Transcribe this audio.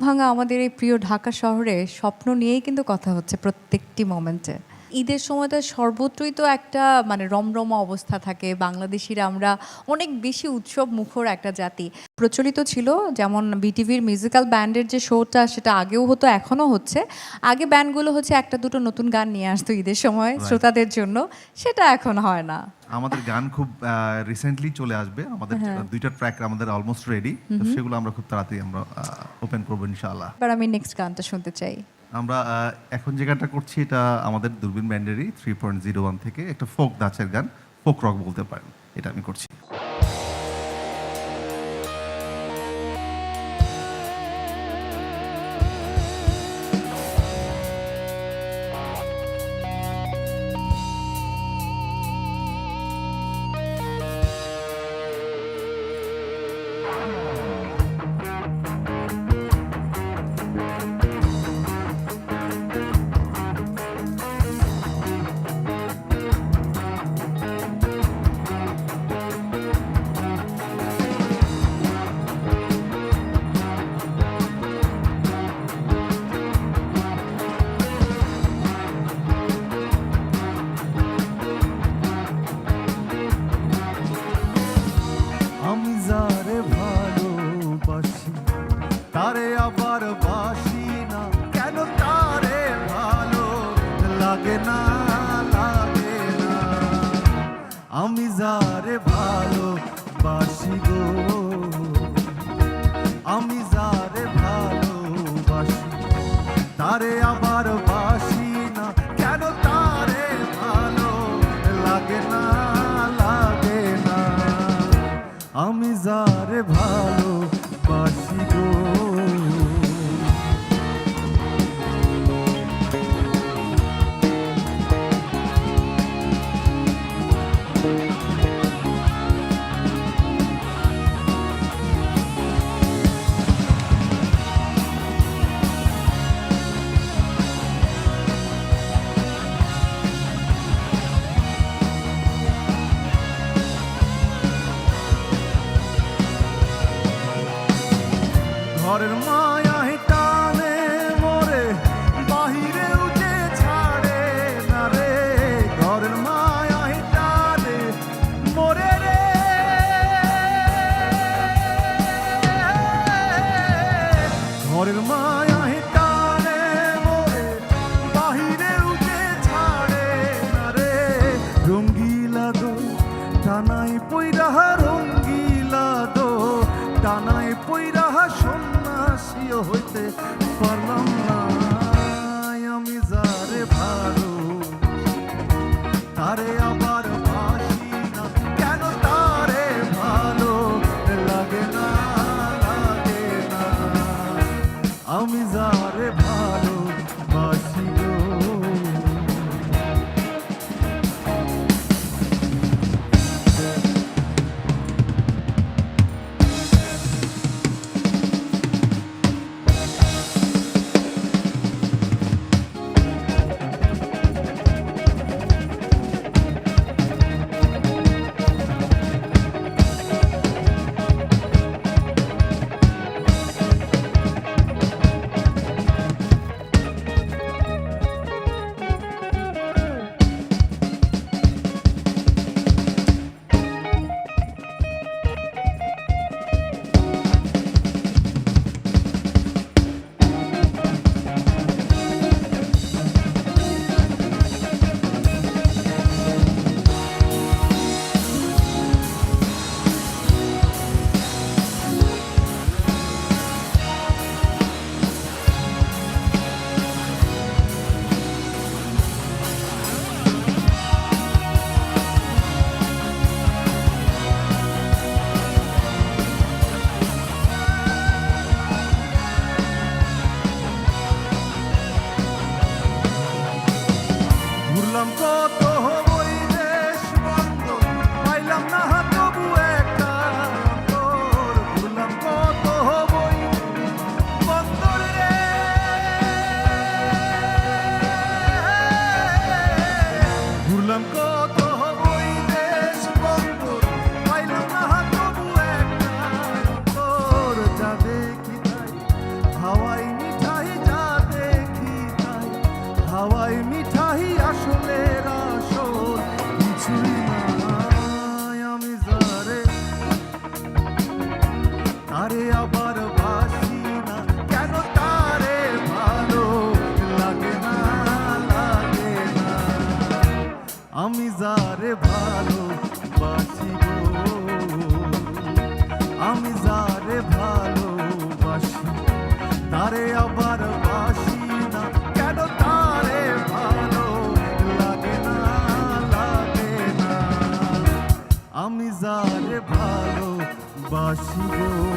ভাঙা আমাদের এই প্রিয় ঢাকা শহরে স্বপ্ন নিয়েই কিন্তু কথা হচ্ছে প্রত্যেকটি মোমেন্টে ঈদের সময়টা সর্বত্রই তো একটা মানে রমরমা অবস্থা থাকে। বাংলাদেশিরা আমরা অনেক বেশি উৎসব মুখর একটা জাতি। প্রচলিত ছিল যেমন বিটিভির মিউজিক্যাল ব্যান্ডের যে শোটা সেটা আগেও হতো এখনও হচ্ছে। আগে ব্যান্ডগুলো হচ্ছে একটা দুটো নতুন গান নিয়ে আসতো ঈদের সময় শ্রোতাদের জন্য। সেটা এখন হয় না। আমাদের গান খুব রিসেন্টলি চলে আসবে। আমাদের দুইটা ট্র্যাক আমাদের অলমোস্ট রেডি সেগুলো আমরা খুব তাড়াতাড়ি আমরা ওপেন করব ইনশাআল্লাহ। এবার আমি নেক্সট গানটা শুনতে চাই। আমরা এখন যে গানটা করছি, এটা আমাদের দূরবীন ব্যান্ডেরই থ্রি পয়েন্ট জিরো ওয়ান থেকে একটা ফোক নাচের গান ফোক রক বলতে পারেন, এটা আমি করছি। আমি যারে ভালোবাসি গো। আমি যারে ভালো বাসি তারে আবার ঘরের মায়া টানে মরে, বাহিরে উঠে ছাড়ে না রে। রঙ্গিলা দো টানাই পৈরাহা রঙ্গিলা দো টানাই পৈরাহা সন্ন্যাসীও হইতে পারলাম না। আমি যারে ভালো আমি যারে coco. ভালো বাসি গো। আমি যারে ভালোবাসি, তারে আবার বাসি না। কেন তারে ভালো লাগে না লাগে না? আমি যারে ভালো বাসি গো।